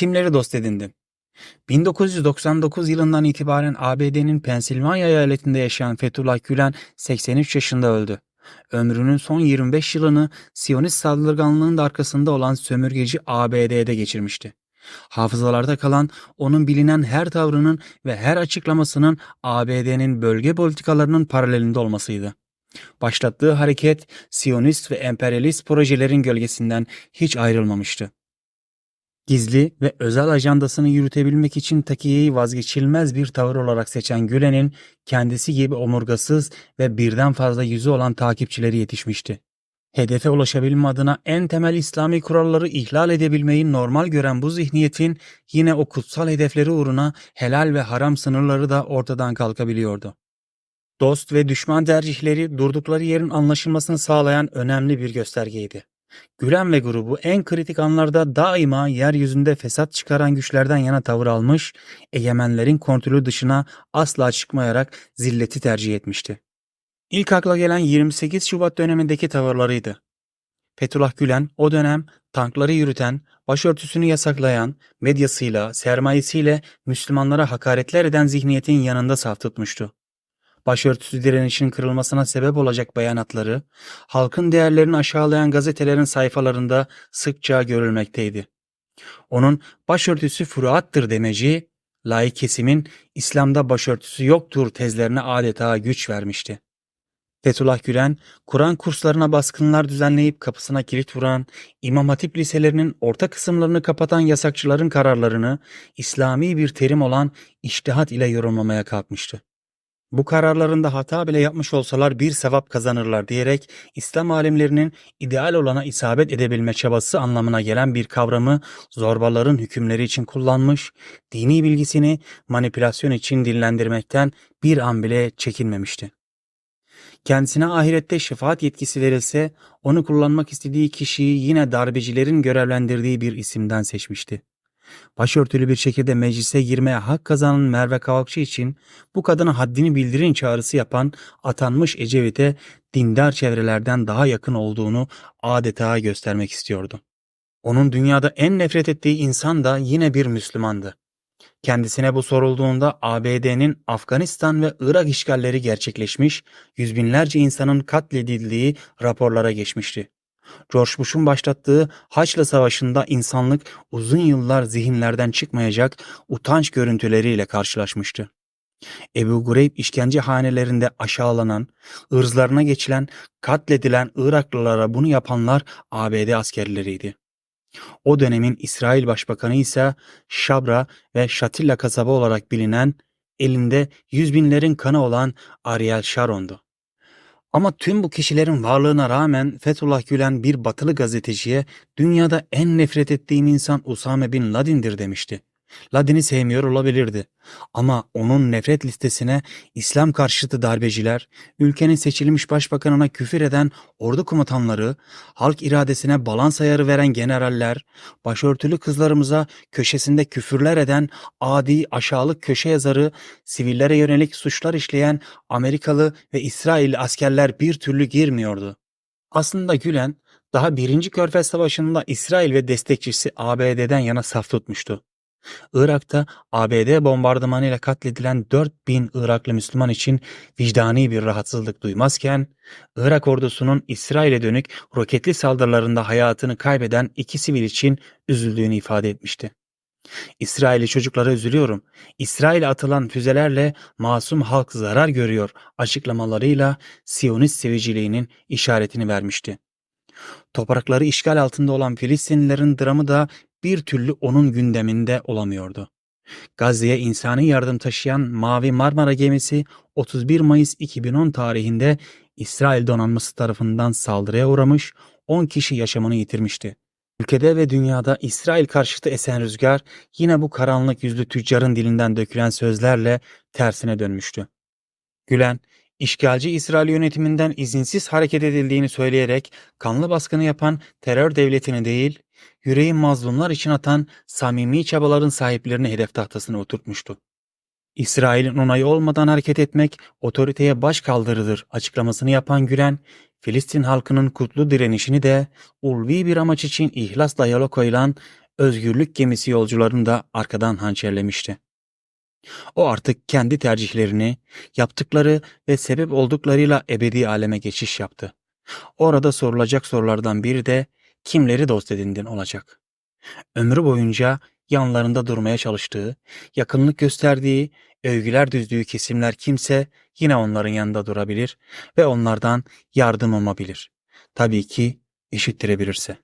kimleri dost edindin? 1999 yılından itibaren ABD'nin Pensilvanya eyaletinde yaşayan Fethullah Gülen 83 yaşında öldü. Ömrünün son 25 yılını Siyonist saldırganlığın da arkasında olan sömürgeci ABD'de geçirmişti. Hafızalarda kalan onun bilinen her tavrının ve her açıklamasının ABD'nin bölge politikalarının paralelinde olmasıydı. Başlattığı hareket Siyonist ve emperyalist projelerin gölgesinden hiç ayrılmamıştı. Gizli ve özel ajandasını yürütebilmek için takiyeyi vazgeçilmez bir tavır olarak seçen Gülen'in kendisi gibi omurgasız ve birden fazla yüzü olan takipçileri yetişmişti. Hedefe ulaşabilme adına en temel İslami kuralları ihlal edebilmeyi normal gören bu zihniyetin yine o kutsal hedefleri uğruna helal ve haram sınırları da ortadan kalkabiliyordu. Dost ve düşman tercihleri durdukları yerin anlaşılmasını sağlayan önemli bir göstergeydi. Gülen ve grubu en kritik anlarda daima yeryüzünde fesat çıkaran güçlerden yana tavır almış, egemenlerin kontrolü dışına asla çıkmayarak zilleti tercih etmişti. İlk akla gelen 28 Şubat dönemindeki tavırlarıydı. Fethullah Gülen o dönem tankları yürüten, başörtüsünü yasaklayan, medyasıyla, sermayesiyle Müslümanlara hakaretler eden zihniyetin yanında saf tutmuştu. Başörtüsü direnişinin kırılmasına sebep olacak beyanatları, halkın değerlerini aşağılayan gazetelerin sayfalarında sıkça görülmekteydi. Onun başörtüsü furuattır demeci, laik kesimin İslam'da başörtüsü yoktur tezlerine adeta güç vermişti. Fethullah Gülen, Kur'an kurslarına baskınlar düzenleyip kapısına kilit vuran, İmam Hatip liselerinin orta kısımlarını kapatan yasakçıların kararlarını İslami bir terim olan iştihat ile yorumlamaya kalkmıştı. Bu kararlarında hata bile yapmış olsalar bir sevap kazanırlar diyerek İslam alimlerinin ideal olana isabet edebilme çabası anlamına gelen bir kavramı zorbaların hükümleri için kullanmış, dini bilgisini manipülasyon için dillendirmekten bir an bile çekinmemişti. Kendisine ahirette şefaat yetkisi verilse onu kullanmak istediği kişiyi yine darbecilerin görevlendirdiği bir isimden seçmişti. Başörtülü bir şekilde meclise girmeye hak kazanan Merve Kavakçı için bu kadına haddini bildirin çağrısı yapan atanmış Ecevit'e dindar çevrelerden daha yakın olduğunu adeta göstermek istiyordu. Onun dünyada en nefret ettiği insan da yine bir Müslümandı. Kendisine bu sorulduğunda ABD'nin Afganistan ve Irak işgalleri gerçekleşmiş, yüz binlerce insanın katledildiği raporlara geçmişti. George Bush'un başlattığı Haçlı Savaşı'nda insanlık uzun yıllar zihinlerden çıkmayacak utanç görüntüleriyle karşılaşmıştı. Ebu Gureyb işkence hanelerinde aşağılanan, ırzlarına geçilen, katledilen Iraklılara bunu yapanlar ABD askerleriydi. O dönemin İsrail Başbakanı ise Şabra ve Şatilla kasaba olarak bilinen, elinde yüz binlerin kanı olan Ariel Sharon'du. Ama tüm bu kişilerin varlığına rağmen Fethullah Gülen bir batılı gazeteciye dünyada en nefret ettiğim insan Usame Bin Laden'dir demişti. Laden'i sevmiyor olabilirdi. Ama onun nefret listesine İslam karşıtı darbeciler, ülkenin seçilmiş başbakanına küfür eden ordu komutanları, halk iradesine balans ayarı veren generaller, başörtülü kızlarımıza köşesinde küfürler eden adi aşağılık köşe yazarı, sivillere yönelik suçlar işleyen Amerikalı ve İsrail askerler bir türlü girmiyordu. Aslında Gülen, daha 1. Körfez Savaşı'nda İsrail ve destekçisi ABD'den yana saf tutmuştu. Irak'ta ABD bombardımanıyla katledilen 4000 Iraklı Müslüman için vicdani bir rahatsızlık duymazken, Irak ordusunun İsrail'e dönük roketli saldırılarında hayatını kaybeden iki sivil için üzüldüğünü ifade etmişti. İsrail'i çocuklara üzülüyorum. İsrail'e atılan füzelerle masum halk zarar görüyor açıklamalarıyla Siyonist seviciliğinin işaretini vermişti. Toprakları işgal altında olan Filistinlilerin dramı da bir türlü onun gündeminde olamıyordu. Gazze'ye insani yardım taşıyan Mavi Marmara gemisi 31 Mayıs 2010 tarihinde İsrail donanması tarafından saldırıya uğramış, 10 kişi yaşamını yitirmişti. Ülkede ve dünyada İsrail karşıtı esen rüzgar yine bu karanlık yüzlü tüccarın dilinden dökülen sözlerle tersine dönmüştü. Gülen, işgalci İsrail yönetiminden izinsiz hareket edildiğini söyleyerek kanlı baskını yapan terör devletini değil, yüreği mazlumlar için atan samimi çabaların sahiplerini hedef tahtasına oturtmuştu. İsrail'in onayı olmadan hareket etmek otoriteye baş kaldırıdır açıklamasını yapan Gülen, Filistin halkının kutlu direnişini de ulvi bir amaç için ihlasla yola koyulan özgürlük gemisi yolcularını da arkadan hançerlemişti. O artık kendi tercihlerini, yaptıkları ve sebep olduklarıyla ebedi aleme geçiş yaptı. Orada sorulacak sorulardan biri de kimleri dost edindin olacak. Ömrü boyunca yanlarında durmaya çalıştığı, yakınlık gösterdiği, övgüler düzdüğü kesimler kimse yine onların yanında durabilir ve onlardan yardım umabilir. Tabii ki işittirebilirse.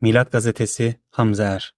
Milat Gazetesi Hamza Er